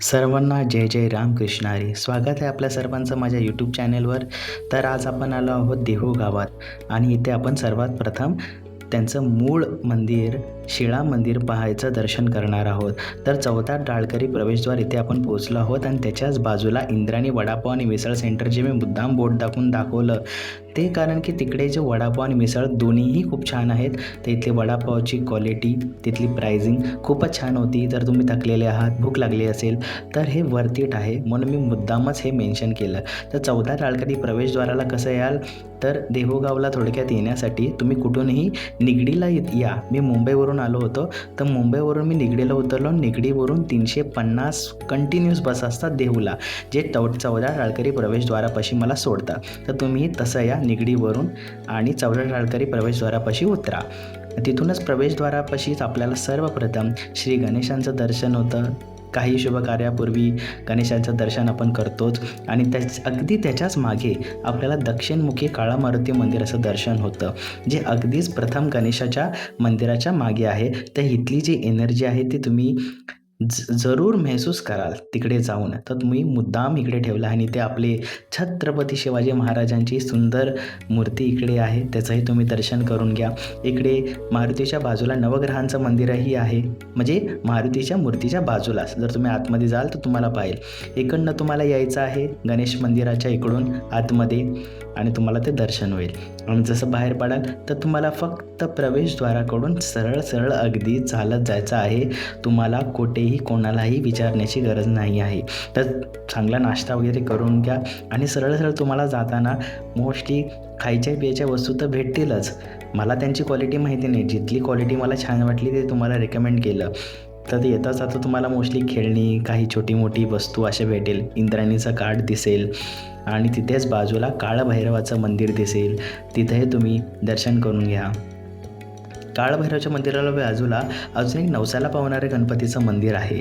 सर्वांना जय जय रामकृष्ण हरी स्वागत आहे आपल्या सर्वांचं माझ्या यूट्यूब चॅनेलवर तर आज आपण आलो आहोत देहू गावात. आणि इथे आपण सर्वात प्रथम त्यांचं मूळ मंदिर शिळा मंदिर पाहायचं दर्शन करणार आहोत. तर चौदा डाळकरी प्रवेशद्वार इथे आपण पोहोचलो आहोत आणि त्याच्याच बाजूला इंद्राणी वडापाव आणि मिसळ सेंटर जे मी मुद्दाम बोर्ड दाखवून दाखवलं. ते कारण की तिकडे जे वडापाव आणि मिसळ दोन्हीही खूप छान आहेत. तर इथली वडापावची क्वालिटी तिथली प्राइसिंग खूपच छान होती. जर तुम्ही थकलेले आहात भूक लागली असेल तर हे वरतीट आहे. म्हणून मी मुद्दामच हे मेन्शन केलं. तर चौदा टाळकरी प्रवेशद्वाराला कसं याल? तर देहूगावला थोडक्यात येण्यासाठी तुम्ही कुठूनही निगडीला येत- या. मी मुंबईवरून आलो होतो. तर मुंबईवरून मी निगडीला उतरलो. निगडीवरून तीनशे पन्नास कंटिन्यूस बस असतात देहूला जे चौ चौदा टाळकरी प्रवेशद्वारापाशी मला सोडतात. तर तुम्ही तसं या निगडीवरून आणि चौदा टाळकरी प्रवेशद्वारापाशी उतरा. तिथूनच प्रवेशद्वारापाशीच आपल्याला सर्वप्रथम श्री गणेशांचं दर्शन होतं. काही शुभकार्यापूर्वी गणेशाचं दर्शन आपण करतोच. आणि त्याच अगदी त्याच्याच मागे आपल्याला दक्षिणमुखी काळा मारुती मंदिराचं दर्शन होतं. जे अगदीच प्रथम गणेशाच्या मंदिराच्या मागे आहे. तर इथली जी एनर्जी आहे ती तुम्ही ज जरूर महसूस कराल तिकडे जाऊन. तर तुम्ही मुद्दाम इकडे ठेवला आणि ते आपले छत्रपती शिवाजी महाराजांची सुंदर मूर्ती इकडे आहे. त्याचंही तुम्ही दर्शन करून घ्या. इकडे मारुतीच्या बाजूला नवग्रहांचं मंदिरही आहे. म्हणजे मारुतीच्या मूर्तीच्या बाजूलाच. जर तुम्ही आतमध्ये जाल तर तुम्हाला पाहिजे इकडनं तुम्हाला यायचं आहे गणेश मंदिराच्या इकडून आतमध्ये. आणि तुम्हाला ते दर्शन होईल. आणि जसं बाहेर पडाल तर तुम्हाला फक्त प्रवेशद्वाराकडून सरळ सरळ अगदी चालत जायचं आहे. तुम्हाला कुठेही कोणालाही विचारण्याची गरज नाही आहे. तर चांगला नाश्ता वगैरे करून घ्या आणि सरळ सरळ तुम्हाला जाताना मोस्टली खायच्या पियाच्या वस्तू तर भेटतीलच. मला त्यांची क्वालिटी माहिती नाही. जिथली क्वालिटी मला छान वाटली ते तुम्हाला रेकमेंड केलं. तर ते येताच आता तुम्हाला मोस्टली खेळणी काही छोटी मोठी वस्तू अशा भेटेल. इंद्राणीचं कार्ड दिसेल आणि तिथेच बाजूला काळभैरवाचं मंदिर दिसेल. तिथेही तुम्ही दर्शन करून घ्या. काळभैरवाच्या मंदिराला बाजूला अजून एक नवसाला पावणारे गणपतीचं मंदिर आहे.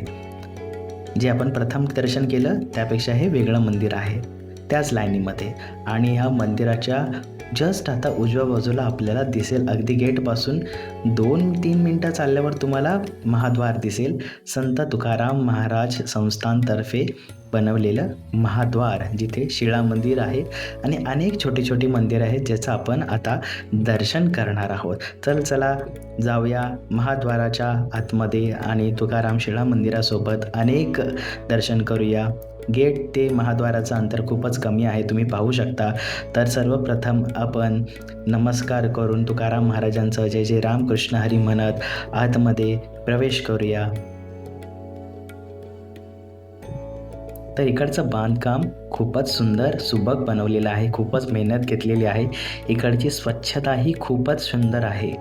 जे आपण प्रथम दर्शन केलं त्यापेक्षा हे वेगळं मंदिर आहे. त्याच लाईनीमध्ये. आणि ह्या मंदिराच्या जस्ट आता उजव्या बाजूला आपल्याला दिसेल. अगदी गेटपासून दोन तीन मिनटं चालल्यावर तुम्हाला महाद्वार दिसेल. संत तुकाराम महाराज संस्थानतर्फे बनवलेलं महाद्वार जिथे शिळा मंदिर आहे आणि अनेक छोटी छोटी मंदिरं आहेत ज्याचं आपण आता दर्शन करणार आहोत. तर चला जाऊया महाद्वाराच्या आतमध्ये आणि तुकाराम शिळा मंदिरासोबत अनेक दर्शन करूया. गेट ते महाद्वाराचं अंतर खूपच कमी आहे. तुम्ही पाहू शकता. तर सर्वप्रथम आपण नमस्कार करून तुकाराम महाराजांचं जय जय रामकृष्ण हरी म्हणत आतमध्ये प्रवेश करूया. तर इकडचं बांधकाम खूपच सुंदर सुबक बनवलेलं आहे. खूपच मेहनत घेतलेली आहे. इकडची स्वच्छताही खूपच सुंदर आहे.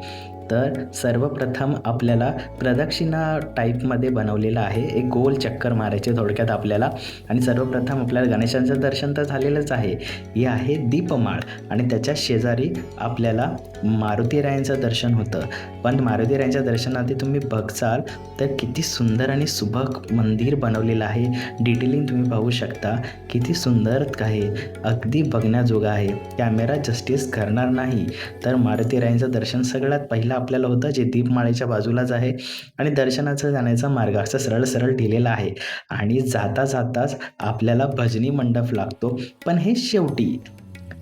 तर सर्वप्रथम आपल्याला प्रदक्षिणा टाईपमध्ये बनवलेलं आहे. एक गोल चक्कर मारायचे थोडक्यात आपल्याला. आणि सर्वप्रथम आपल्याला गणेशांचं दर्शन तर झालेलंच आहे. हे आहे दीपमाळ. आणि त्याच्या शेजारी आपल्याला मारुतीरायांचं दर्शन होतं. पण मारुतीरायांच्या दर्शनाआधी तुम्ही बघचाल तर किती सुंदर आणि सुबक मंदिर बनवलेलं आहे. डिटेलिंग तुम्ही पाहू शकता. किती सुंदर आहे. अगदी बघण्याजोगं आहे. कॅमेरा जस्टिस करणार नाही. तर मारुतीरायांचं दर्शन सगळ्यात पहिलं आपल्याला होतं जे दीपमाळेच्या बाजूलाच आहे आणि दर्शनाचा जाण्याचा मार्ग असं सरळ सरळ दिलेला आहे. आणि जाता जाताच आपल्याला भजनी मंडप लागतो. पण हे शेवटी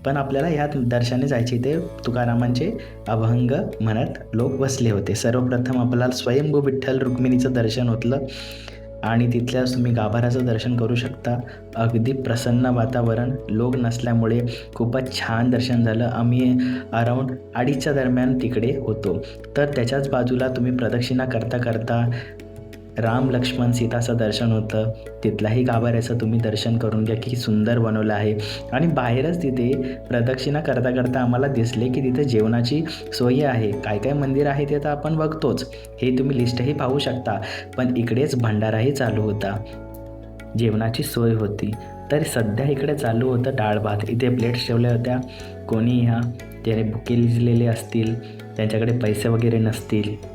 पण आपल्याला ह्या दर्शने जायचे ते तुकारामांचे अभंग म्हणत लोक बसले होते. सर्वप्रथम आपल्याला स्वयंभू विठ्ठल रुक्मिणीचं दर्शन होतलं. आणि तिथल्याच तुम्ही गाभाऱ्याचं दर्शन करू शकता. अगदी प्रसन्न वातावरण लोक नसल्यामुळे खूपच छान दर्शन झालं. आम्ही अराऊंड अडीचच्या दरम्यान तिकडे होतो. तर त्याच्याच बाजूला तुम्ही प्रदक्षिणा करता करता राम लक्ष्मण सीताचं दर्शन होतं. तिथलाही गाभाऱ्याचं तुम्ही दर्शन करून घ्या की सुंदर बनवलं आहे. आणि बाहेरच तिथे प्रदक्षिणा करता करता आम्हाला दिसले की तिथे जेवणाची सोय आहे. काय काय मंदिर आहे ते तर आपण बघतोच. हे तुम्ही लिस्टही पाहू शकता. पण इकडेच भंडाराही चालू होता. जेवणाची सोय होती. तर सध्या इकडे चालू होतं डाळ भात. इथे प्लेट्स ठेवल्या होत्या. कोणी ह्या ज्याने बुके लिजलेले असतील. त्यांच्याकडे पैसे वगैरे नसतील.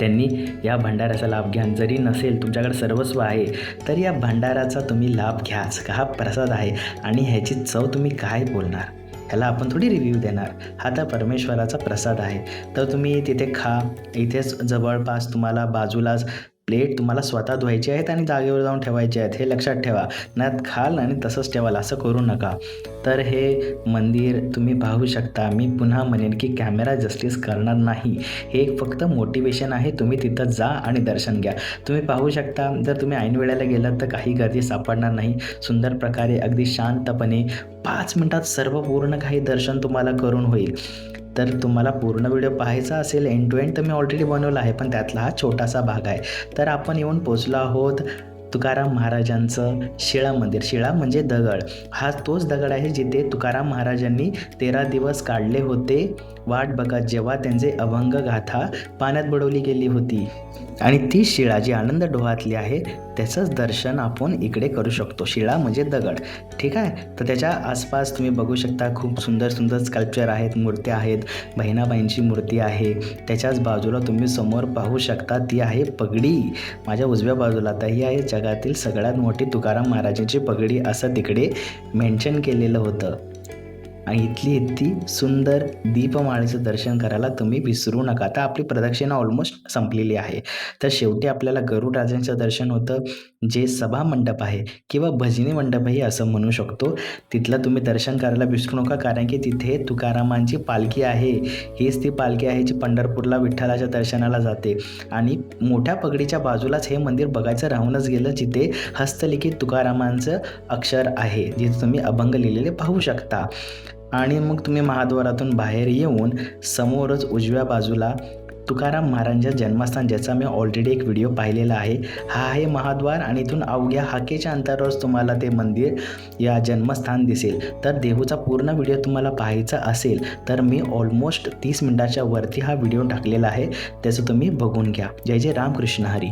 त्यांनी या भंडाऱ्याचा लाभ घ्या. जरी नसेल तुमच्याकडे सर्वस्व आहे तर या भंडाराचा तुम्ही लाभ घ्याच हा प्रसाद आहे आणि ह्याची चव तुम्ही काय बोलणार? ह्याला आपण थोडी रिव्ह्यू देणार. हा तर परमेश्वराचा प्रसाद आहे. तर तुम्ही तिथे खा. इथेच जवळपास तुम्हाला बाजूलाच प्लेट तुम्हाला स्वतः धुवायची आहेत आणि जागेवर जाऊन ठेवायचे आहेत. हे लक्षात ठेवा. नात खाल आणि तसंच ठेवाल असं करू नका. तर हे मंदिर तुम्ही पाहू शकता. मी पुन्हा म्हणेन की कॅमेरा जस्टिस करणार नाही. हे एक फक्त मोटिवेशन आहे. तुम्ही तिथं जा आणि दर्शन घ्या. तुम्ही पाहू शकता जर तुम्ही ऐन वेळेला गेलात तर काही गर्दी सापडणार नाही. सुंदर प्रकारे अगदी शांतपणे पाच मिनटात सर्व पूर्ण काही दर्शन तुम्हाला करून होईल. तर तुम्हाला पूर्ण व्हिडिओ पाहायचा असेल एंड टू एंड तर मी ऑलरेडी बनवला आहे पण त्यातला हा छोटासा भाग आहे. तर आपण येऊन पोचलो आहोत. तुकाराम महाराजांचं शिळा मंदिर. शिळा म्हणजे दगड. हा तोच दगड आहे जिथे तुकाराम महाराजांनी तेरा दिवस काढले होते. वाट बघत जेव्हा त्यांचे अभंग गाथा पाण्यात बुडवली गेली होती. आणि ती शिळा जी आनंद डोहातली आहे त्याचंच दर्शन आपण इकडे करू शकतो. शिळा म्हणजे दगड. ठीक आहे? तर त्याच्या आसपास तुम्ही बघू शकता खूप सुंदर सुंदर स्कल्पचर आहेत मूर्त्या आहेत. बहिणाबाईंची मूर्ती आहे. त्याच्याच बाजूला तुम्ही समोर पाहू शकता ती आहे पगडी. माझ्या उजव्या बाजूला तर ही आहे जगातील सगळ्यात मोठी तुकाराम महाराजांची पगडी असं तिकडे मेन्शन केलेलं होतं. आणि इथली इतकी सुंदर दीपमाळेचं दर्शन करायला तुम्ही विसरू नका. तर आपली प्रदक्षिणा ऑलमोस्ट संपलेली आहे. तर शेवटी आपल्याला गरुड राजांचं दर्शन होतं. जे सभा मंडप आहे किंवा भजनी मंडपही असं म्हणू शकतो. तिथलं तुम्ही दर्शन करायला विसरू नका कारण की तिथे तुकारामांची पालखी आहे. हीच ती पालखी आहे जी पंढरपूरला विठ्ठलाच्या दर्शनाला जाते. आणि मोठ्या पगडीच्या बाजूलाच हे मंदिर बघायचं राहूनच गेलं जिथे हस्तलिखित तुकारामांचं अक्षर आहे जिथे तुम्ही अभंग लिहिलेले पाहू शकता. आणि मग तुम्ही महाद्वारातून बाहेर येऊन समोरच उजव्या बाजूला तुकाराम महाराजांच्या जन्मस्थान ज्याचा मी ऑलरेडी एक व्हिडिओ पाहिलेला आहे. हा आहे महाद्वार आणि इथून अवघ्या हाकेच्या अंतरावरच तुम्हाला ते मंदिर या जन्मस्थान दिसेल. तर देहूचा पूर्ण व्हिडिओ तुम्हाला पाहायचा असेल तर मी ऑलमोस्ट तीस मिनटाच्या वरती हा व्हिडिओ टाकलेला आहे. त्याचं तुम्ही बघून घ्या. जय जय रामकृष्ण हरी.